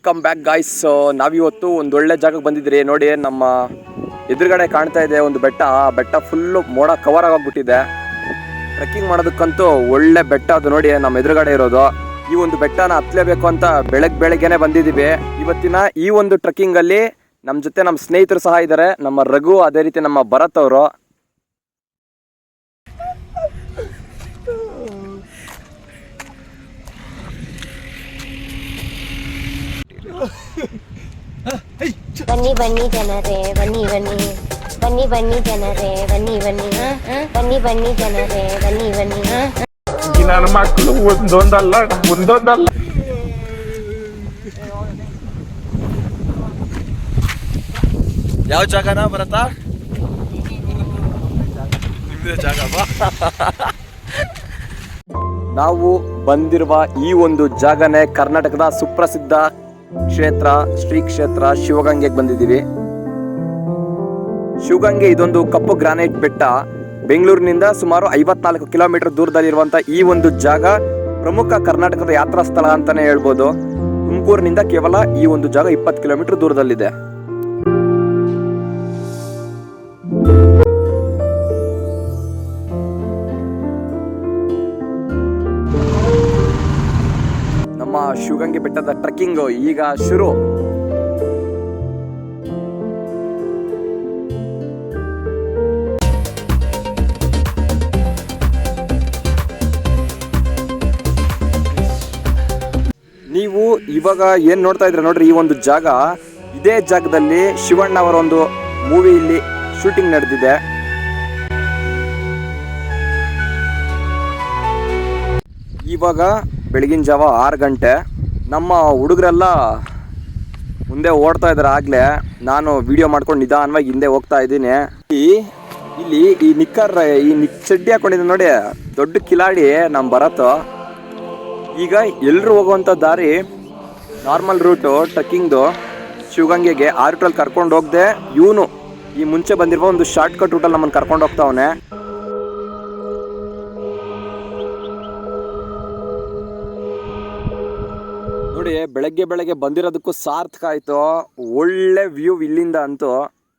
Welcome back guys ನಾವಿವತ್ತು ಒಂದು ಒಳ್ಳೆ ಜಾಗಕ್ಕೆ ಬಂದಿದ್ರಿ ನೋಡಿ, ನಮ್ಮ ಎದುರುಗಡೆ ಕಾಣ್ತಾ ಇದೆ ಒಂದು ಬೆಟ್ಟ. ಆ ಬೆಟ್ಟ ಫುಲ್ಲು ಮೋಡ ಕವರ್ ಆಗೋಗ್ಬಿಟ್ಟಿದೆ. ಟ್ರೆಕ್ಕಿಂಗ್ ಮಾಡೋದಕ್ಕಂತೂ ಒಳ್ಳೆ ಬೆಟ್ಟ ಅದು ನೋಡಿ, ನಮ್ಮ ಎದುರುಗಡೆ ಇರೋದು. ಈ ಒಂದು ಬೆಟ್ಟನ ಹತ್ತಲೇಬೇಕು ಅಂತ ಬೆಳಗ್ಗೆ ಬೆಳಗ್ಗೆನೆ ಬಂದಿದ್ದೀವಿ. ಇವತ್ತಿನ ಈ ಒಂದು ಟ್ರೆಕ್ಕಿಂಗಲ್ಲಿ ನಮ್ಮ ಜೊತೆ ನಮ್ಮ ಸ್ನೇಹಿತರು ಸಹ ಇದ್ದಾರೆ. ನಮ್ಮ ರಘು, ಅದೇ ರೀತಿ ನಮ್ಮ ಭರತ್ ಅವರು. ಬನ್ನಿ ಬನ್ನಿ ಜನರೇ ಬನ್ನಿ ಬನ್ನಿ. ಬನ್ನಿ ಬನ್ನಿ ಜನರೇ ಬನ್ನಿ ಬನ್ನಿ. ಬನ್ನಿ ಬನ್ನಿ ಜನರೇ ಬನ್ನಿ ಬನ್ನಿ. ನನ್ನ ಮಕ್ಕಳು ಒಂದೊಂದಲ್ಲ ಒಂದೊಂದಲ್ಲ. ಯಾವ ಜಾಗನ ಭರತ? ಜಾಗ ನಾವು ಬಂದಿರುವ ಈ ಒಂದು ಜಾಗನೇ ಕರ್ನಾಟಕದ ಸುಪ್ರಸಿದ್ಧ ಕ್ಷೇತ್ರ, ಶ್ರೀ ಕ್ಷೇತ್ರ, ಶಿವಗಂಗೆಗೆ ಬಂದಿದ್ದೀವಿ. ಶಿವಗಂಗೆ ಇದೊಂದು ಕಪ್ಪು ಗ್ರಾನೈಟ್ ಬೆಟ್ಟ. ಬೆಂಗಳೂರಿನಿಂದ ಸುಮಾರು ಐವತ್ನಾಲ್ಕು ಕಿಲೋಮೀಟರ್ ದೂರದಲ್ಲಿರುವಂಥ ಈ ಒಂದು ಜಾಗ ಪ್ರಮುಖ ಕರ್ನಾಟಕದ ಯಾತ್ರಾ ಸ್ಥಳ ಅಂತಾನೆ ಹೇಳ್ಬೋದು. ತುಮಕೂರಿನಿಂದ ಕೇವಲ ಈ ಒಂದು ಜಾಗ ಇಪ್ಪತ್ತು ಕಿಲೋಮೀಟರ್ ದೂರದಲ್ಲಿದೆ. ಶಿವಗಂಗೆ ಬೆಟ್ಟದ ಟ್ರೆಕ್ಕಿಂಗ್ ಈಗ ಶುರು. ನೀವು ಇವಾಗ ಏನು ನೋಡ್ತಾ ಇದ್ರ ನೋಡ್ರಿ, ಈ ಒಂದು ಜಾಗ, ಇದೇ ಜಾಗದಲ್ಲಿ ಶಿವಣ್ಣ ಅವರ ಒಂದು ಮೂವಿ ಇಲ್ಲಿ ಶೂಟಿಂಗ್ ನಡೆದಿದೆ. ಇವಾಗ ಬೆಳಗಿನ ಜಾವ ಆರು ಗಂಟೆ. ನಮ್ಮ ಹುಡುಗರೆಲ್ಲ ಮುಂದೆ ಓಡ್ತಾ ಇದ್ದಾರೆ ಆಗ್ಲೇ. ನಾನು ವಿಡಿಯೋ ಮಾಡ್ಕೊಂಡು ನಿಧಾನವಾಗಿ ಹಿಂದೆ ಹೋಗ್ತಾ ಇದ್ದೀನಿ. ಇಲ್ಲಿ ಈ ನಿಕ್ಕರ್, ಈ ನಿಕ್ ಚಡ್ಡಿ ಹಾಕೊಂಡಿದ್ದೆ ನೋಡಿ. ದೊಡ್ಡ ಕಿಲಾಡಿ ನಮ್ಮ ಭರತ್. ಈಗ ಎಲ್ಲರೂ ಹೋಗುವಂಥ ದಾರಿ ನಾರ್ಮಲ್ ರೂಟು ಟ್ರಕ್ಕಿಂಗ್ದು ಶಿವಗಂಗೆಗೆ ಆ ರೂಟಲ್ಲಿ ಕರ್ಕೊಂಡು ಹೋಗದೆ ಇವನು ಈ ಮುಂಚೆ ಬಂದಿರುವ ಒಂದು ಶಾರ್ಟ್ ಕಟ್ ರೂಟಲ್ಲಿ ನಮ್ಮನ್ನು ಕರ್ಕೊಂಡು ಹೋಗ್ತಾವನೆ. ಬೆಳಗ್ಗೆ ಬೆಳಗ್ಗೆ ಬಂದಿರೋದಕ್ಕೂ ಸಾರ್ಥಕ ಆಯಿತು. ಒಳ್ಳೆ ವ್ಯೂ ಇಲ್ಲಿಂದ ಅಂತೂ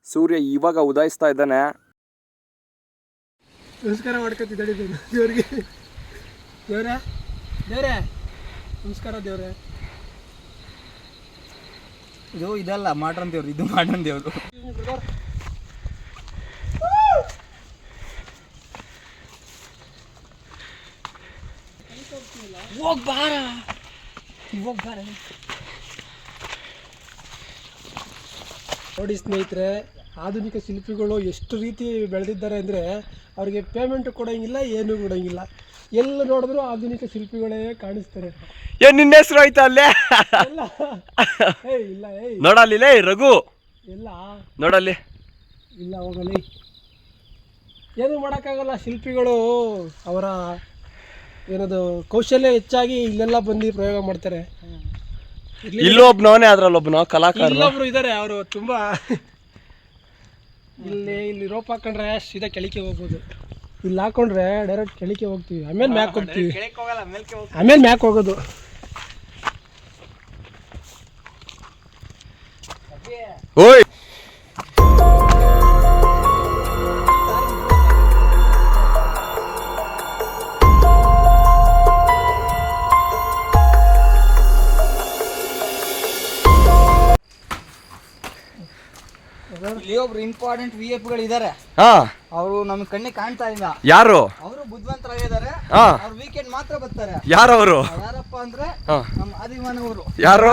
ಸೂರ್ಯ ಇವಾಗ ಉದಯಿಸ್ತಾ ಇದ್ದಾನೆ. ನಮಸ್ಕಾರ ಮಾಡ್ಕೊತಿದ್ದಾಳೆ ದೇವ್ರಿಗೆ. ದೇವ್ರೆ? ದೇವ್ರೆ? ನಮಸ್ಕಾರ ದೇವ್ರೆ. ಇದು ಇದಲ್ಲ ಮಾಡ್ರನ್ ದೇವ್ರು ಇದು ಮಾಡ್ರನ್ ದೇವ್ರು. ಹೋಗ್ ಬಾರ. ನೋಡಿ ಸ್ನೇಹಿತರೆ ಆಧುನಿಕ ಶಿಲ್ಪಿಗಳು ಎಷ್ಟು ರೀತಿ ಬೆಳೆದಿದ್ದಾರೆ ಅಂದರೆ ಅವರಿಗೆ ಪೇಮೆಂಟ್ ಕೊಡೋಂಗಿಲ್ಲ ಏನೂ ಕೊಡೋಂಗಿಲ್ಲ. ಎಲ್ಲ ನೋಡಿದ್ರು ಆಧುನಿಕ ಶಿಲ್ಪಿಗಳೇ ಕಾಣಿಸ್ತಾರೆ. ಏ ನಿನ್ನ ಹೆಸರು ಆಯ್ತಾ ಅಲ್ಲೇ? ಎಲ್ಲ. ಏಯ್ ಇಲ್ಲ ಏಯ್ ನೋಡಲ್ಲಿ ರಘು. ಇಲ್ಲ ನೋಡಲ್ಲಿ. ಇಲ್ಲ ಹೋಗಲಿ. ಏನು ಮಾಡೋಕ್ಕಾಗಲ್ಲ ಶಿಲ್ಪಿಗಳು ಅವರ ಏನದು ಕೌಶಲ್ಯ ಹೆಚ್ಚಾಗಿ ಇಲ್ಲೆಲ್ಲ ಬಂದು ಪ್ರಯೋಗ ಮಾಡ್ತಾರೆ. ಇರ್ಲಿ- ಇಲ್ಲೊಬ್ನವನೇ ಅದ್ರಲ್ಲೊಬ್ನ ಕಲಾಕಾರ ಇಲ್ಲೊಬ್ರು ಇದ್ದಾರೆ ಅವರು ತುಂಬಾ. ಇಲ್ಲಿ ಇಲ್ಲಿ ರೋಪ್ ಹಾಕೊಂಡ್ರೆ ಸೀದಾ ಕೆಳಕ್ಕೆ ಹೋಗ್ಬೋದು. ಇಲ್ಲಿ ಹಾಕೊಂಡ್ರೆ ಡೈರೆಕ್ಟ್ ಕೆಳಕ್ಕೆ ಹೋಗ್ತೀವಿ. ಆಮೇಲೆ ಮ್ಯಾಕ್ ಹೋಗ್ತೀವಿ. ಹೋಗಲ್ಲ ಮೇಲ್ಕೆ ಹೋಗ್ ಆಮೇಲೆ ಮ್ಯಾಕ್ ಹೋಗೋದು. ಓಯ್! ಒಬ್ರು ಇಂಪಾರ್ಟೆಂಟ್ ವಿ ಎಫ್ಗಳು ಇದಾರೆ. ಹಾ. ಅವರು ನಮ್ ಕಣ್ಣಿಗೆ ಕಾಣ್ತಾ ಇಲ್ಲ. ಯಾರು? ಅವರು ಬುದ್ಧಿವಂತರಾಗಿದ್ದಾರೆ ಹಾ. ಅವ್ರು ವೀಕೆಂಡ್ ಮಾತ್ರ ಬರ್ತಾರೆ. ಯಾರವರು? ಯಾರಪ್ಪ ಅಂದ್ರೆ ಹಾ. ನಮ್ಮ ಆದಿಮಾನವರು ಯಾರು?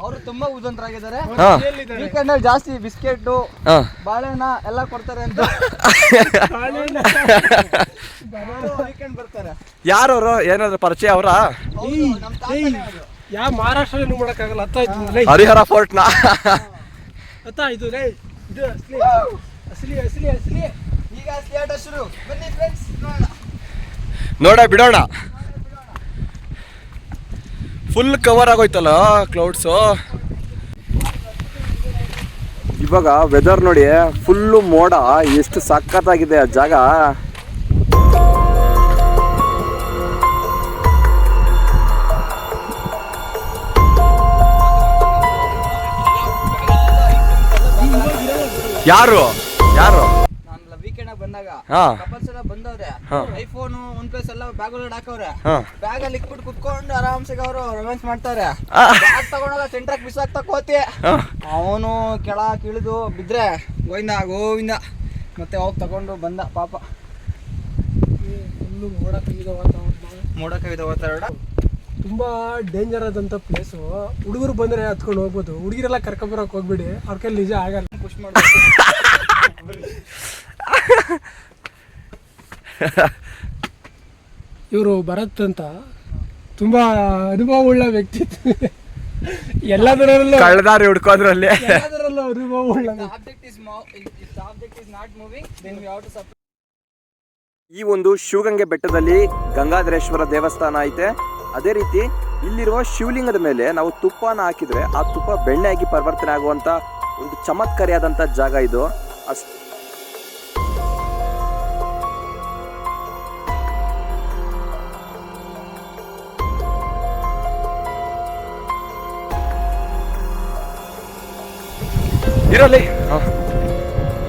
ಅವರು ತುಂಬಾ ಬುದ್ಧಿವಂತರಾಗಿದ್ದಾರೆ ಹಾ. ವೀಕೆಂಡ್ ಅಲ್ಲಿ ಜಾಸ್ತಿ ಬಿಸ್ಕೆಟ್ ಹಾ. ಬಾಳೆಹಣ್ಣ ಎಲ್ಲ ಕೊಡ್ತಾರೆ ಅಂತ. ವೀಕೆಂಡ್ ಬರ್ತಾರೆ. ಯಾರವರು? ಏನಾದ್ರು ಪರಿಚಯ ಅವರ? ಹೌದು, ನಮ್ ತಾತನೇ ಅದು. ಯಾವ ಮಹಾರಾಷ್ಟ್ರದಲ್ಲಿ ಮಾಡೋಕ್ಕಾಗಲ್ಲ. ಹತ್ತ ಆಯ್ತು ಹರಿಹರ ಫೋರ್ಟ್ನ. ಹತ್ತ ಇದು ಲೈ. ಇದು ಅಸಲಿ. ಅಸಲಿ ಅಸಲಿ ಅಸಲಿ. ಈಗ ಥಿಯೇಟರ್ ಶುರು. ಬನ್ನಿ ಫ್ರೆಂಡ್ಸ್ ನೋಡ ಬಿಡೋಣ. ಫುಲ್ ಕವರ್ ಆಗೋಯ್ತಲ್ಲ ಕ್ಲೌಡ್ಸು ಇವಾಗ ವೆದರ್ ನೋಡಿ ಫುಲ್ಲು ಮೋಡ ಎಷ್ಟು ಸಖತ್ತಾಗಿದೆ ಆ ಜಾಗ. ಯಾರು? ಯಾರು? ನಾನು ವೀಕೆಂಡ್ ಬಂದಾಗ ಹಾ. ಕಪಲ್ಸ್ ಎಲ್ಲ ಬಂದವ್ರೆ. ಹಾ. ಐಫೋನ್ ಒನ್ ಪ್ಲಸ್ ಎಲ್ಲ ಬ್ಯಾಗ್ ಒಳಗಡೆ ಹಾಕವ್ರೆ. ಹಾ. ಬ್ಯಾಗ್ ಅಲ್ಲಿ ಇಟ್ಬಿಟ್ಟು ಕುತ್ಕೊಂಡು ಆರಾಮ್ಸೆ ಅವರು ರೊಮ್ಯಾನ್ಸ್ ಮಾಡ್ತಾರೆ. ಆ. ಬ್ಯಾಗ್ ತಗೊಂಡಾಗ ಸೆಂಟ್ರಾಕ್ ಬಿಸಾಕ್ತಾ ಕೋತಿ. ಹಾ. ಅವನು ಕೆಳ ಕಿಳಿದು ಬಿದ್ರೆ ಗೋವಿಂದ ಗೋವಿಂದ. ಮತ್ತೆ ಹೋಗಿ ತಗೊಂಡು ಬಂದ ಪಾಪ. ಫುಲ್ಲು ಮೋಡ ಕವಿದ ವಾತಾವರಣ. ಮೋಡ ಕವಿದ ವಾತಾವರಣ. ತುಂಬ ಡೇಂಜರ್ ಆದಂತ ಪ್ಲೇಸು ಹುಡುಗರು ಬಂದ್ರೆ ಹತ್ಕೊಂಡು ಹೋಗ್ಬೋದು. ಹುಡುಗಿರೆಲ್ಲ ಬರೋಕ್ ಹೋಗ್ಬಿಡಿ. ಅವ್ರ ಕೈಲಿ ನಿಜ ಆಗಲ್ಲ. ಇವರು ಭರತ್ ಅಂತ. ತುಂಬ ಅನುಭವ ಉಳ್ಳ ವ್ಯಕ್ತಿತ್ವ ಎಲ್ಲದರಲ್ಲೂ ಕಳ್ಳದಾರಿ ಹುಡ್ಕೋದ್ರಲ್ಲಿ. ಎಲ್ಲದರಲ್ಲೂ ಅನುಭವ ಉಳ್ಳ ವ್ಯಕ್ತಿ. Object is if the object is not moving then we have to ಈ ಒಂದು ಶಿವಗಂಗೆ ಬೆಟ್ಟದಲ್ಲಿ ಗಂಗಾಧರೇಶ್ವರ ದೇವಸ್ಥಾನ ಐತೆ. ಅದೇ ರೀತಿ ಇಲ್ಲಿರುವ ಶಿವಲಿಂಗದ ಮೇಲೆ ನಾವು ತುಪ್ಪನ ಹಾಕಿದ್ರೆ ಆ ತುಪ್ಪ ಬೆಣ್ಣೆಯಾಗಿ ಪರಿವರ್ತನೆ ಆಗುವಂತ ಒಂದು ಚಮತ್ಕಾರಿಯಾದಂಥ ಜಾಗ ಇದು. ಅಷ್ಟು ಇರಲಿ.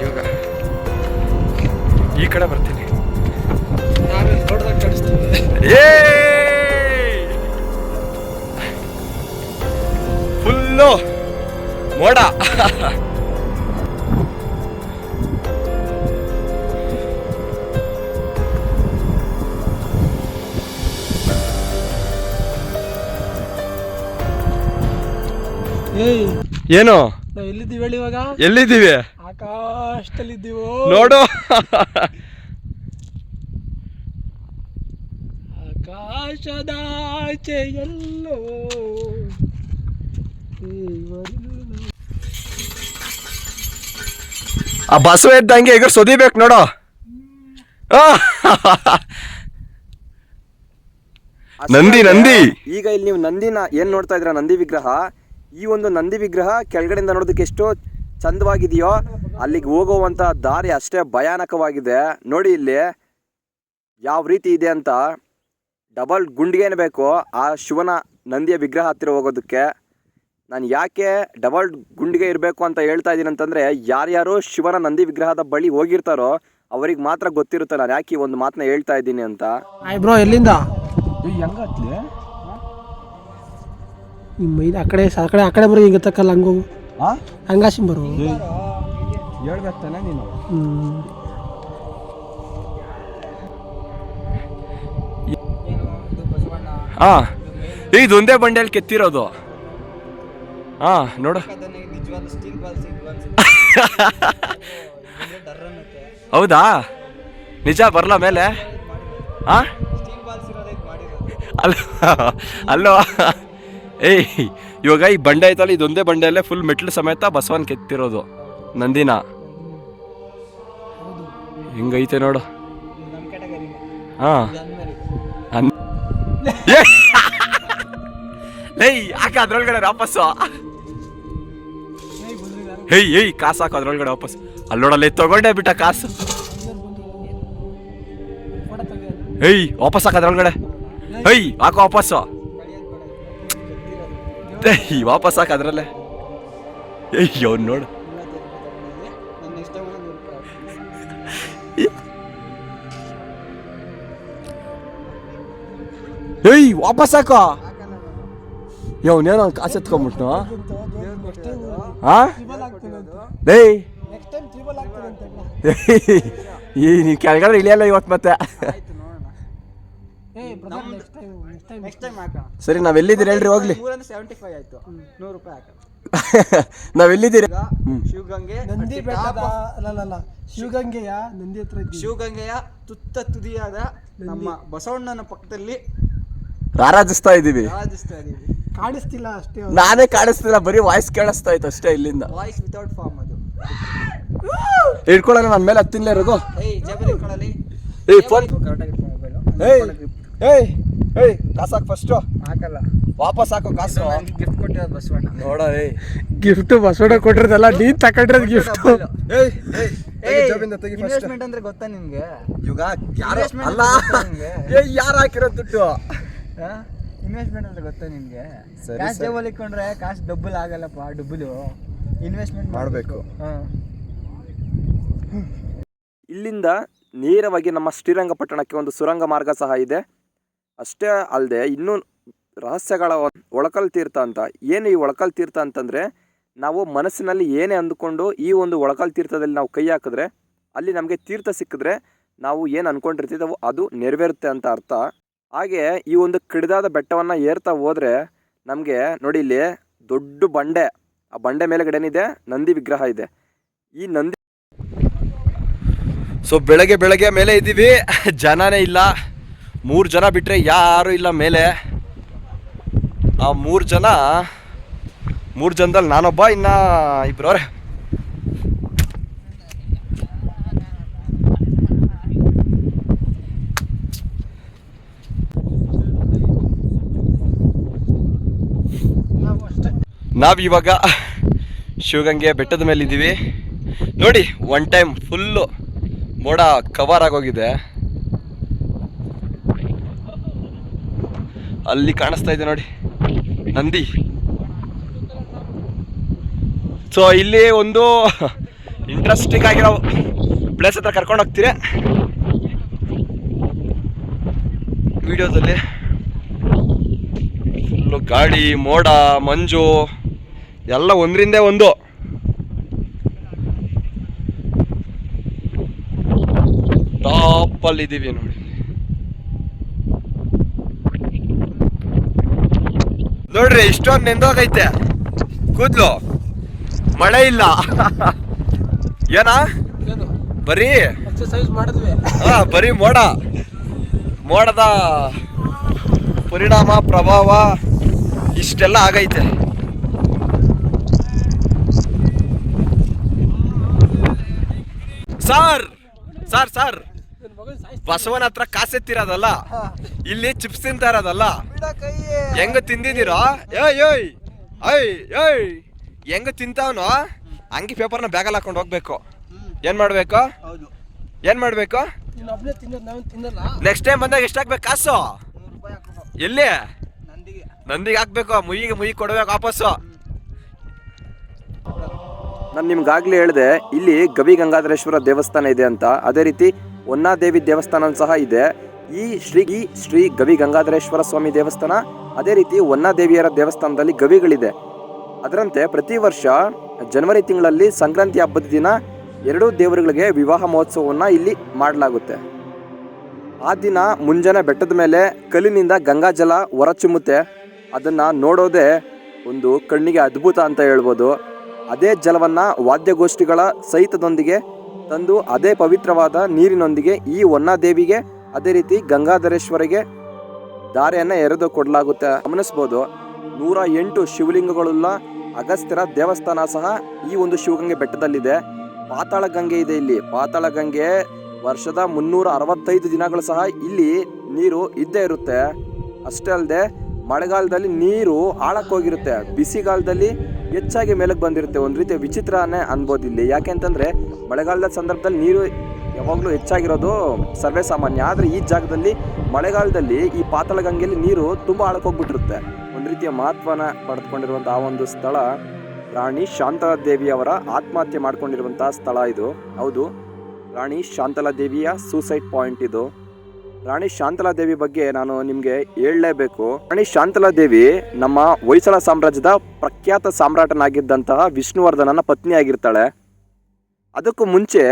ಇವಾಗ ಈ ಕಡೆ ಬರ್ತೀನಿ. ಫುಲ್ಲು. ಮೋಡ. ಏನು? ನಾವು ಎಲ್ಲಿದ್ದೀವಿ ಹೇಳಿ ಇವಾಗ? ಎಲ್ಲಿದ್ದೀವಿ? ಆಕಾಶದಲ್ಲಿದ್ದೀವೋ. ನೋಡು. ಆಕಾಶದಾಚೆ ಎಲ್ಲೋ. ಆ ಬಸವ ಇದ್ದಂಗೆ ಈಗ ಸೊದಿಬೇಕು ನೋಡೋ. ನಂದಿ ನಂದಿ. ಈಗ ಇಲ್ಲಿ ನೀವು ನಂದಿನ ಏನ್ ನೋಡ್ತಾ ಇದ್ರ ನಂದಿ ವಿಗ್ರಹ. ಈ ಒಂದು ನಂದಿ ವಿಗ್ರಹ ಕೆಳಗಡೆಯಿಂದ ನೋಡೋದಕ್ಕೆ ಎಷ್ಟು ಚಂದವಾಗಿದೆಯೋ ಅಲ್ಲಿಗೆ ಹೋಗುವಂತ ದಾರಿ ಅಷ್ಟೇ ಭಯಾನಕವಾಗಿದೆ. ನೋಡಿ ಇಲ್ಲಿ ಯಾವ ರೀತಿ ಇದೆ ಅಂತ. ಡಬಲ್ ಗುಂಡಿಗೆನೇ ಬೇಕು ಆ ಶಿವನ ನಂದಿಯ ವಿಗ್ರಹ ಹತ್ತಿರ ಹೋಗೋದಕ್ಕೆ. ನಾನು ಯಾಕೆ ಡಬಲ್ ಗುಂಡಿಗೆ ಇರಬೇಕು ಅಂತ ಹೇಳ್ತಾ ಇದ್ದೀನಿ ಅಂತಂದರೆ ಯಾರ್ಯಾರು ಶಿವನ ನಂದಿ ವಿಗ್ರಹದ ಬಳಿ ಹೋಗಿರ್ತಾರೋ ಅವ್ರಿಗೆ ಮಾತ್ರ ಗೊತ್ತಿರುತ್ತೆ ನಾನು ಯಾಕೆ ಈ ಒಂದು ಮಾತನ್ನ ಹೇಳ್ತಾ ಇದ್ದೀನಿ ಅಂತ. ಆಯ್ ಬ್ರೋ ಎಲ್ಲಿಂದ? ನಿಮ್ಮ ಇದು ಆ ಕಡೆ ಆ ಕಡೆ ಆ ಕಡೆ ಬರೋ ಹಿಂಗೆ ತಕ್ಕಲ್ಲ ಹಂಗೋಗು ಹಂಗಾಸಿಂ ಬರೋ. ಹೇಳ್ಬೇಕು ತಾನೆ ನೀನು. ಹ್ಮ್. ಇದು ಬಸವಣ್ಣ ಹಾಂ ಇದೊಂದೇ ಬಂಡೆಯಲ್ಲಿ ಕೆತ್ತಿರೋದು. ಹಾಂ, ನೋಡು. ನಿಜವಾದ ಸ್ಟೀಲ್ ಅನ್ನತ್ತೆ ಹೌದಾ? ನಿಜ ಬರಲ್ಲ ಮೇಲೆ? ಹಾಂ? ಸ್ಟೀಲ್ ಬಾಲ್ಸ್ ಅಲ್ಲ, ಅಲ್ಲೋ. ಏಯ್, ಇವಾಗ ಈ ಬಂಡೆ ಐತಲ್ಲ, ಇದೊಂದೇ ಬಂಡೆಯಲ್ಲೇ ಫುಲ್ ಮೆಟ್ಲು ಸಮೇತ ಬಸವನ್ ಕೆತ್ತಿರೋದು, ನಂದಿನ. ಹಿಂಗೈತೆ ನೋಡು. ಹಾ. ಏಯ್ ಯಾಕೆ ಅದ್ರೊಳಗಡೆ ವಾಪಸ್ಸು. ಹೇಯ್ ಏಯ್ ಕಾಸು ಹಾಕು, ಅದ್ರೊಳಗಡೆ ವಾಪಸ್. ಅಲ್ಲೋಡಲ್ಲಿ, ತಗೊಂಡೆ ಬಿಟ್ಟ ಕಾಸು. ಹೇಯ್, ವಾಪಸ್ ಹಾಕು ಅದ್ರೊಳಗಡೆ. ಹೇಯ್, ಹಾಕು ವಾಪಸ್ಸು ಏಯ್ ವಾಪಸ್ ಹಾಕು ಅದ್ರಲ್ಲೇ. ಏಯ್ ಅವ್ನು ನೋಡು. ಏಯ್ ವಾಪಸ್ ಹಾಕೋ. ಇವನೇನೋ ಕಾಸು ಎತ್ಕೊಂಬಿಟ್ನು? ಹಾ ಏಯ್. ನೆಕ್ಸ್ಟ್ ಟೈಮ್ ತ್ರಿಬಲ್ ಆಗ್ತದೆ ಅಂತ ಈ ನೀನು ಕೆಳಗಡೆ ಇಳಿಯಲ್ಲ ಇವತ್ತು ಮತ್ತೆ ಸರಿ ನಾವೆಲ್ಲಿದ್ದೀರಿ ಹೇಳ್ರಿ ಹೋಗ್ಲಿ. ಮೂರಂದ್ರೆ ಸೆವೆಂಟಿ ಫೈವ್ ಆಯ್ತು. ನೂರು ರೂಪಾಯಿ ಹಾಕೋಣ. ನಾವೆಲ್ಲಿದ್ದೀರಿ ಶಿವಗಂಗೆ ನಂದಿ ಶಿವಗಂಗೆಯ ನಂದಿ ಹತ್ರ ಇದ್ದೀವಿ. ಶಿವಗಂಗೆಯ ತುತ್ತ ತುದಿಯಾದ ನಮ್ಮ ಬಸವಣ್ಣನ ಪಕ್ಕದಲ್ಲಿ ರಾರಾಜಿಸ್ತಾ ಇದ್ದೀವಿ. ರಾರಾಜಿಸ್ತಾ ಇದೀವಿ ಕಾಣಿಸ್ತಿಲ್ಲ ಅಷ್ಟೇ ಅವ್ರು. ನಾನೇ ಕಾಣಿಸ್ತಿಲ್ಲ ಬರೀ ವಾಯ್ಸ್ ಕೇಳಿಸ್ತಾ ಇತ್ತು ಅಷ್ಟೇ ಇಲ್ಲಿಂದ. ವಾಯ್ಸ್ ವಿತೌಟ್ ಫಾರ್ಮ್ ಅದು. ಹಿಡ್ಕೊಳ್ಳೋಣ ನನ್ನ ಮೇಲೆ ಹತ್ತಿಲ್ಲ ರಘು ಏಯ್ ಜಬಲ್ ಇಟ್ಕೊಳ್ಳಲಿ ಏಯ್ ಫೋನ್ ಕರೆಕ್ಟಾಗಿ ಮೊಬೈಲು ಏಯ್ ಏಯ್ ಏಯ್ ಕಾಸು ಫಸ್ಟ್ ಫಸ್ಟು ಹಾಕಲ್ಲ. ವಾಪಸ್ ಹಾಕೋ ಕಾಸು. ಗಿಫ್ಟ್ ಕೊಟ್ಟಿರೋದು ಬಸವಣ್ಣ. ನೋಡ ಏಯ್. ಗಿಫ್ಟ್ ಬಸವಣ್ಣ ಕೊಟ್ಟಿರೋದಲ್ಲ ನೀ ತಗೊಂಡಿರೋದು ಗಿಫ್ಟ್ ಏಯ್ ಏಯ್ ಇನ್ವೆಸ್ಟ್ಮೆಂಟ್ ಅಂದ್ರೆ ಗೊತ್ತಾ ನಿಮ್ಗೆ? ಇವಾಗ ಯಾರು Investment ಅಲ್ಲ. ನಿಮ್ಗೆ? ಏಯ್ ಯಾರು ಹಾಕಿರೋ ದುಡ್ಡು? ಇನ್ವೆಸ್ಟ್ಮೆಂಟ್ ಅಂದ್ರೆ ಗೊತ್ತಾ ನಿಮ್ಗೆ? ಸರಿ, ಕ್ಯಾಶ್ ಸರಿ. ಜೇಬಲ್ಲಿ ಇಟ್ಕೊಂಡ್ರೆ ಕಾಸು ಡಬ್ಬಲ್ ಆಗಲ್ಲಪ್ಪ ಡಬ್ಬಲು ಇನ್ವೆಸ್ಟ್ಮೆಂಟ್ ಮಾಡಬೇಕು. ಇಲ್ಲಿಂದ ನೇರವಾಗಿ ನಮ್ಮ ಶ್ರೀರಂಗಪಟ್ಟಣಕ್ಕೆ ಒಂದು ಸುರಂಗ ಮಾರ್ಗ ಸಹ ಇದೆ. ಅಷ್ಟೇ ಅಲ್ಲದೆ ಇನ್ನೂ ರಹಸ್ಯಗಳ ಒಳಕಲ್ ತೀರ್ಥ ಅಂತ. ಏನು ಈ ಒಳಕಲ್ ತೀರ್ಥ ಅಂತಂದರೆ ನಾವು ಮನಸ್ಸಿನಲ್ಲಿ ಏನೇ ಅಂದುಕೊಂಡು ಈ ಒಂದು ಒಳಕಲ್ ತೀರ್ಥದಲ್ಲಿ ನಾವು ಕೈ ಹಾಕಿದ್ರೆ ಅಲ್ಲಿ ನಮಗೆ ತೀರ್ಥ ಸಿಕ್ಕಿದ್ರೆ ನಾವು ಏನು ಅಂದ್ಕೊಂಡಿರ್ತಿದ್ದೆವು ಅದು ನೆರವೇರುತ್ತೆ ಅಂತ ಅರ್ಥ. ಹಾಗೆ ಈ ಒಂದು ಕಿಡಿದಾದ ಬೆಟ್ಟವನ್ನು ಏರ್ತಾ ಹೋದರೆ ನಮಗೆ ನೋಡಿ ಇಲ್ಲಿ ದೊಡ್ಡ ಬಂಡೆ, ಆ ಬಂಡೆ ಮೇಲೆಗಡೆನಿದೆ ನಂದಿ ವಿಗ್ರಹ ಇದೆ. ಈ ನಂದಿ ಸೊ ಬೆಳಗ್ಗೆ ಬೆಳಗ್ಗೆ ಮೇಲೆ ಇದ್ದೀವಿ. ಜನನೇ ಇಲ್ಲ. ಮೂರು ಜನ ಬಿಟ್ಟರೆ ಯಾರು ಇಲ್ಲ ಮೇಲೆ. ಆ ಮೂರು ಜನ, ಮೂರು ಜನದಲ್ಲಿ ನಾನೊಬ್ಬ, ಇನ್ನ ಇಬ್ಬರವ್ರೆ ನಾವಿವಾಗ ಶಿವಗಂಗೆ ಬೆಟ್ಟದ ಮೇಲೆ ಇದ್ದೀವಿ ನೋಡಿ ಒನ್ ಟೈಮ್ ಫುಲ್ಲು ಮೋಡ ಕವರ್ ಆಗೋಗಿದೆ. ಅಲ್ಲಿ ಕಾಣಿಸ್ತಾ ಇದೆ ನೋಡಿ, ನಂದಿ. ಸೊ ಇಲ್ಲಿ ಒಂದು ಇಂಟ್ರೆಸ್ಟಿಂಗ್ ಆಗಿರೋ ಪ್ಲೇಸ್ ಹತ್ರ ಕರ್ಕೊಂಡು ಹೋಗ್ತೀರಿ. ವಿಡಿಯೋದಲ್ಲಿ ಫುಲ್ಲು ಗಾಡಿ ಮೋಡ, ಮಂಜು. ಎಲ್ಲ ಒಂದರಿಂದೇ ಒಂದು. ಟಾಪಲ್ಲಿ ಇದ್ದೀವಿ ನೋಡಿ. ನೋಡ್ರಿ ಇಷ್ಟೊಂದು ನೆಂದೋಗೈತೆ. ಕೂದ್ಲು. ಮಳೆ ಇಲ್ಲ. ಏನಾ? ಬರೀ? ಹಾ ಬರೀ ಮೋಡ. ಮೋಡದ ಪರಿಣಾಮ ಪ್ರಭಾವ ಇಷ್ಟೆಲ್ಲ ಆಗೈತೆ. Sir sir sir. ಬಸವನ ಹತ್ರ ಕಾಸೆತ್ತಿರೋದಲ್ಲ ಇಲ್ಲಿ ಚಿಪ್ಸ್ ತಿಂತಾ ಇರೋದಲ್ಲ? ಹೆಂಗ ತಿಂದಿದ್ದೀರೋ? ಏಯ್ ಏಯ್ ಏಯ್ ಏಯ್. ಹೆಂಗ ತಿಂತಾವನೋ ಹಂಗೆ ಪೇಪರ್ನ ಬ್ಯಾಗಲ್ಲಿ ಹಾಕೊಂಡು ಹೋಗ್ಬೇಕು. ಏನ್ ಮಾಡ್ಬೇಕು? ಏನ್ ಮಾಡ್ಬೇಕು? ನೆಕ್ಸ್ಟ್ ಟೈಮ್ ಬಂದಾಗ ಕಾಸು? ನೂರು ರೂಪಾಯಿ ಹಾಕೋದು ಎಲ್ಲಿ? ನಂದಿಗೆ. ನಂದಿಗೆ ಹಾಕ್ಬೇಕು. ಮುಯಿಗೆ ಮುಯಿ ಕೊಡ್ಬೇಕು ವಾಪಸ್ಸು. ನಾನು ನಿಮ್ಗಾಗ್ಲೇ ಹೇಳಿದೆ, ಇಲ್ಲಿ ಗವಿ ಗಂಗಾಧರೇಶ್ವರ ದೇವಸ್ಥಾನ ಇದೆ ಅಂತ. ಅದೇ ರೀತಿ ಹೊನ್ನಾದೇವಿ ದೇವಸ್ಥಾನ ಸಹ ಇದೆ. ಈ ಶ್ರೀ ಶ್ರೀ ಗವಿ ಗಂಗಾಧರೇಶ್ವರ ಸ್ವಾಮಿ ದೇವಸ್ಥಾನ, ಅದೇ ರೀತಿ ಹೊನ್ನಾದೇವಿಯರ ದೇವಸ್ಥಾನದಲ್ಲಿ ಗವಿಗಳಿದೆ. ಅದರಂತೆ ಪ್ರತಿ ವರ್ಷ ಜನವರಿ ತಿಂಗಳಲ್ಲಿ ಸಂಕ್ರಾಂತಿ ಹಬ್ಬದ ದಿನ ಎರಡೂ ದೇವರುಗಳಿಗೆ ವಿವಾಹ ಮಹೋತ್ಸವವನ್ನು ಇಲ್ಲಿ ಮಾಡಲಾಗುತ್ತೆ. ಆ ದಿನ ಮುಂಜಾನೆ ಬೆಟ್ಟದ ಮೇಲೆ ಕಲ್ಲಿನಿಂದ ಗಂಗಾ ಜಲ ಹೊರಚುಮ್ಮುತ್ತೆ ಅದನ್ನು ನೋಡೋದೇ ಒಂದು ಕಣ್ಣಿಗೆ ಅದ್ಭುತ ಅಂತ ಹೇಳ್ಬೋದು. ಅದೇ ಜಲವನ್ನು ವಾದ್ಯಗೋಷ್ಠಿಗಳ ಸಹಿತದೊಂದಿಗೆ ತಂದು ಅದೇ ಪವಿತ್ರವಾದ ನೀರಿನೊಂದಿಗೆ ಈ ಹೊನ್ನಾದೇವಿಗೆ, ಅದೇ ರೀತಿ ಗಂಗಾಧರೇಶ್ವರಿಗೆ ದಾರಿಯನ್ನು ಎರೆದು ಕೊಡಲಾಗುತ್ತೆ. ಗಮನಿಸ್ಬೋದು, ನೂರ ಎಂಟು ಶಿವಲಿಂಗಗಳುಳ್ಳ ಅಗಸ್ತ್ಯರ ದೇವಸ್ಥಾನ ಸಹ ಈ ಒಂದು ಶಿವಗಂಗೆ ಬೆಟ್ಟದಲ್ಲಿದೆ. ಪಾತಾಳ ಗಂಗೆ ಇದೆ ಇಲ್ಲಿ. ಪಾತಾಳ ಗಂಗೆ ವರ್ಷದ ಮುನ್ನೂರ ಅರವತ್ತೈದು ದಿನಗಳು ಸಹ ಇಲ್ಲಿ ನೀರು ಇದ್ದೇ ಇರುತ್ತೆ. ಅಷ್ಟೇ ಅಲ್ಲದೆ ಮಳೆಗಾಲದಲ್ಲಿ ನೀರು ಆಳಕ್ಕೋಗಿರುತ್ತೆ ಬಿಸಿಗಾಲದಲ್ಲಿ ಹೆಚ್ಚಾಗಿ ಮೇಲಕ್ಕೆ ಬಂದಿರುತ್ತೆ. ಒಂದು ರೀತಿಯ ವಿಚಿತ್ರನೇ ಅನ್ಬೋದು ಇಲ್ಲಿ. ಯಾಕೆ ಅಂತಂದರೆ, ಮಳೆಗಾಲದ ಸಂದರ್ಭದಲ್ಲಿ ನೀರು ಯಾವಾಗಲೂ ಹೆಚ್ಚಾಗಿರೋದು ಸರ್ವೇ ಸಾಮಾನ್ಯ. ಆದರೆ ಈ ಜಾಗದಲ್ಲಿ ಮಳೆಗಾಲದಲ್ಲಿ ಈ ಪಾತಾಳಗಂಗೆಯಲ್ಲಿ ನೀರು ತುಂಬ ಆಳಕ್ಕೋಗ್ಬಿಟ್ಟಿರುತ್ತೆ ಒಂದು ರೀತಿಯ ಮಹತ್ವನ ಪಡೆದುಕೊಂಡಿರುವಂಥ ಆ ಒಂದು ಸ್ಥಳ ರಾಣಿ ಶಾಂತಲಾ ದೇವಿಯವರ ಆತ್ಮಹತ್ಯೆ ಮಾಡ್ಕೊಂಡಿರುವಂಥ ಸ್ಥಳ ಇದು. ಹೌದು, ರಾಣಿ ಶಾಂತಲಾ ದೇವಿಯ ಸೂಸೈಡ್ ಪಾಯಿಂಟ್ ಇದು. ರಾಣಿ ಶಾಂತಲಾ ದೇವಿ ಬಗ್ಗೆ ನಾನು ನಿಮಗೆ ಹೇಳಲೇಬೇಕು. ರಾಣಿ ಶಾಂತಲಾ ದೇವಿ ನಮ್ಮ ಹೊಯ್ಸಳ ಸಾಮ್ರಾಜ್ಯದ ಪ್ರಖ್ಯಾತ ಸಾಮ್ರಾಟನಾಗಿದ್ದಂತಹ ವಿಷ್ಣುವರ್ಧನನ ಪತ್ನಿ ಆಗಿರ್ತಾಳೆ ಅದಕ್ಕೂ ಮುಂಚೆ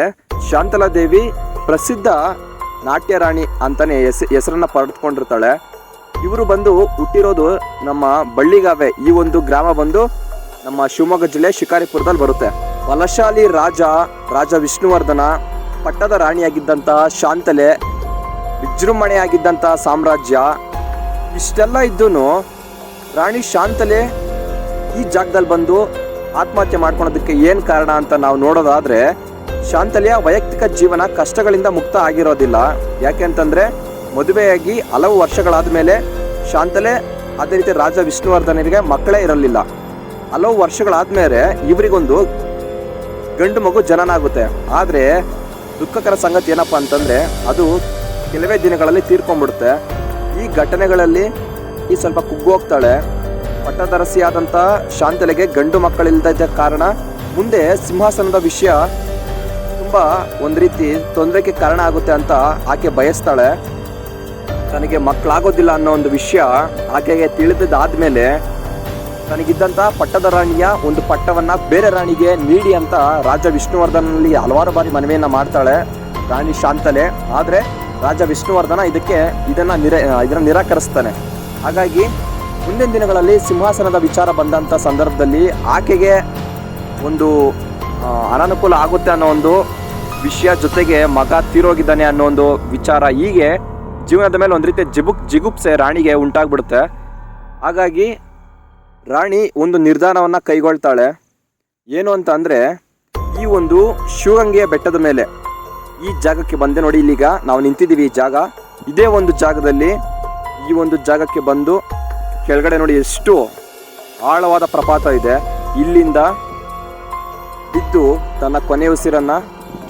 ಶಾಂತಲಾ ದೇವಿ ಪ್ರಸಿದ್ಧ ನಾಟ್ಯ ರಾಣಿ ಅಂತಲೇ ಹೆಸ, ಹೆಸರನ್ನು ಪಡೆದುಕೊಂಡಿರ್ತಾಳೆ. ಇವರು ಬಂದು ಹುಟ್ಟಿರೋದು ನಮ್ಮ ಬಳ್ಳಿಗಾವೆ, ಈ ಒಂದು ಗ್ರಾಮ ಬಂದು ನಮ್ಮ ಶಿವಮೊಗ್ಗ ಜಿಲ್ಲೆ ಶಿಕಾರಿಪುರದಲ್ಲಿ ಬರುತ್ತೆ. ಬಲಶಾಲಿ ರಾಜ ರಾಜ ವಿಷ್ಣುವರ್ಧನ, ಪಟ್ಟದ ರಾಣಿಯಾಗಿದ್ದಂತಹ ಶಾಂತಲೆ ವಿಜೃಂಭಣೆಯಾಗಿದ್ದಂತಹ ಸಾಮ್ರಾಜ್ಯ ಇಷ್ಟೆಲ್ಲ ಇದ್ದೂ ರಾಣಿ ಶಾಂತಲೆ ಈ ಜಾಗದಲ್ಲಿ ಬಂದು ಆತ್ಮಹತ್ಯೆ ಮಾಡ್ಕೊಳೋದಕ್ಕೆ ಏನು ಕಾರಣ ಅಂತ ನಾವು ನೋಡೋದಾದರೆ ಶಾಂತಲೆಯ ವೈಯಕ್ತಿಕ ಜೀವನ ಕಷ್ಟಗಳಿಂದ ಮುಕ್ತ ಆಗಿರೋದಿಲ್ಲ. ಯಾಕೆ ಅಂತಂದರೆ ಮದುವೆಯಾಗಿ ಹಲವು ವರ್ಷಗಳಾದ ಮೇಲೆ ಶಾಂತಲೆ ಅದೇ ರೀತಿ ರಾಜ ವಿಷ್ಣುವರ್ಧನರಿಗೆ ಮಕ್ಕಳೇ ಇರಲಿಲ್ಲ. ಹಲವು ವರ್ಷಗಳಾದ್ಮೇಲೆ ಇವರಿಗೊಂದು ಗಂಡು ಮಗು ಜನನಾಗುತ್ತೆ. ಆದರೆ ದುಃಖಕರ ಸಂಗತಿ ಏನಪ್ಪ ಅಂತಂದರೆ ಅದು ಕೆಲವೇ ದಿನಗಳಲ್ಲಿ ತೀರ್ಕೊಂಡ್ಬಿಡುತ್ತೆ. ಈ ಘಟನೆಗಳಲ್ಲಿ ಈ ಸ್ವಲ್ಪ ಕುಗ್ಗು ಹೋಗ್ತಾಳೆ ಪಟ್ಟದರಸಿಯಾದಂಥ ಶಾಂತಲೆಗೆ ಗಂಡು ಮಕ್ಕಳಿಲ್ಲದ ಕಾರಣ ಮುಂದೆ ಸಿಂಹಾಸನದ ವಿಷಯ ತುಂಬ ಒಂದು ರೀತಿ ತೊಂದರೆಗೆ ಕಾರಣ ಆಗುತ್ತೆ ಅಂತ ಆಕೆ ಬಯಸ್ತಾಳೆ. ತನಗೆ ಮಕ್ಕಳಾಗೋದಿಲ್ಲ ಅನ್ನೋ ಒಂದು ವಿಷಯ ಆಕೆಗೆ ತಿಳಿದಾದ್ಮೇಲೆ ತನಗಿದ್ದಂಥ ಪಟ್ಟದ ರಾಣಿಯ ಒಂದು ಪಟ್ಟವನ್ನು ಬೇರೆ ರಾಣಿಗೆ ನೀಡಿ ಅಂತ ರಾಜ ವಿಷ್ಣುವರ್ಧನಲ್ಲಿ ಹಲವಾರು ಬಾರಿ ಮನವಿಯನ್ನು ಮಾಡ್ತಾಳೆ ರಾಣಿ ಶಾಂತಲೆ. ಆದ್ರೆ ರಾಜ ವಿಷ್ಣುವರ್ಧನ ಇದಕ್ಕೆ ಇದನ್ನು ನಿರ ಇದನ್ನು ನಿರಾಕರಿಸ್ತಾನೆ. ಹಾಗಾಗಿ ಮುಂದಿನ ದಿನಗಳಲ್ಲಿ ಸಿಂಹಾಸನದ ವಿಚಾರ ಬಂದಂಥ ಸಂದರ್ಭದಲ್ಲಿ ಆಕೆಗೆ ಒಂದು ಅನನುಕೂಲ ಆಗುತ್ತೆ ಅನ್ನೋ ಒಂದು ವಿಷಯ ಜೊತೆಗೆ ಮಗ ತೀರೋಗಿದ್ದಾನೆ ಅನ್ನೋ ಒಂದು ವಿಚಾರ ಹೀಗೆ ಜೀವನದ ಮೇಲೆ ಒಂದು ರೀತಿಯ ಜಿಬುಕ್, ಜಿಗುಪ್ಸೆ ರಾಣಿಗೆ ಉಂಟಾಗ್ಬಿಡುತ್ತೆ. ಹಾಗಾಗಿ ರಾಣಿ ಒಂದು ನಿರ್ಧಾರವನ್ನು ಕೈಗೊಳ್ತಾಳೆ. ಏನು ಅಂತ ಅಂದರೆ ಈ ಒಂದು ಶಿವಗಂಗೆಯ ಬೆಟ್ಟದ ಮೇಲೆ. ಈ ಜಾಗಕ್ಕೆ ಬಂದೆ ನೋಡಿ ಇಲ್ಲಿಗ. ನಾವು ನಿಂತಿದ್ದೀವಿ ಈ ಜಾಗ. ಇದೇ ಒಂದು ಜಾಗದಲ್ಲಿ ಈ ಒಂದು ಜಾಗಕ್ಕೆ ಬಂದು ಕೆಳಗಡೆ ನೋಡಿ ಎಷ್ಟು ಆಳವಾದ ಪ್ರಪಾತ ಇದೆ. ಇಲ್ಲಿಂದ ಬಿದ್ದು ತನ್ನ ಕೊನೆ ಉಸಿರನ್ನ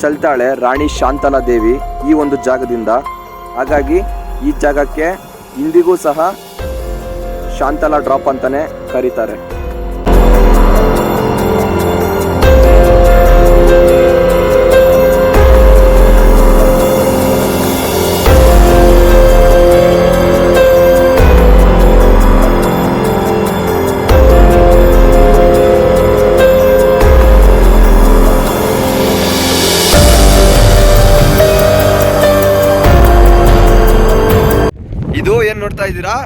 ಚಲ್ತಾಳೆ ರಾಣಿ ಶಾಂತಲಾ ದೇವಿ ಈ ಒಂದು ಜಾಗದಿಂದ. ಹಾಗಾಗಿ ಈ ಜಾಗಕ್ಕೆ ಇಂದಿಗೂ ಸಹ ಶಾಂತಲಾ ಡ್ರಾಪ್ ಅಂತಾನೆ ಕರೀತಾರೆ. ನೋಡ್ತಾ ಇದ್ದೀರಾ?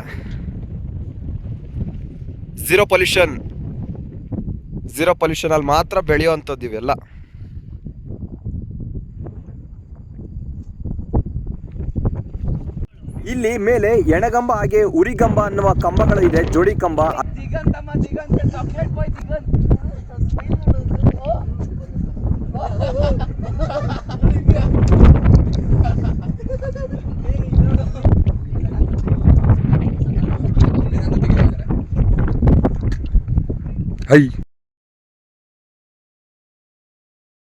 ಝೀರೋ ಪೊಲ್ಯೂಷನ್ ಝೀರೋ ಪೊಲ್ಯೂಷನ್ ಅಲ್ಲಿ ಮಾತ್ರ ಬೆಳೆಯುವಂಥದ್ದು ಇವೆಲ್ಲ. ಇಲ್ಲಿ ಮೇಲೆ ಎಣಗಂಬ ಹಾಗೆ ಉರಿಗಂಬ ಅನ್ನುವ ಕಂಬಗಳು ಇದೆ, ಜೋಡಿ ಕಂಬ. Aí.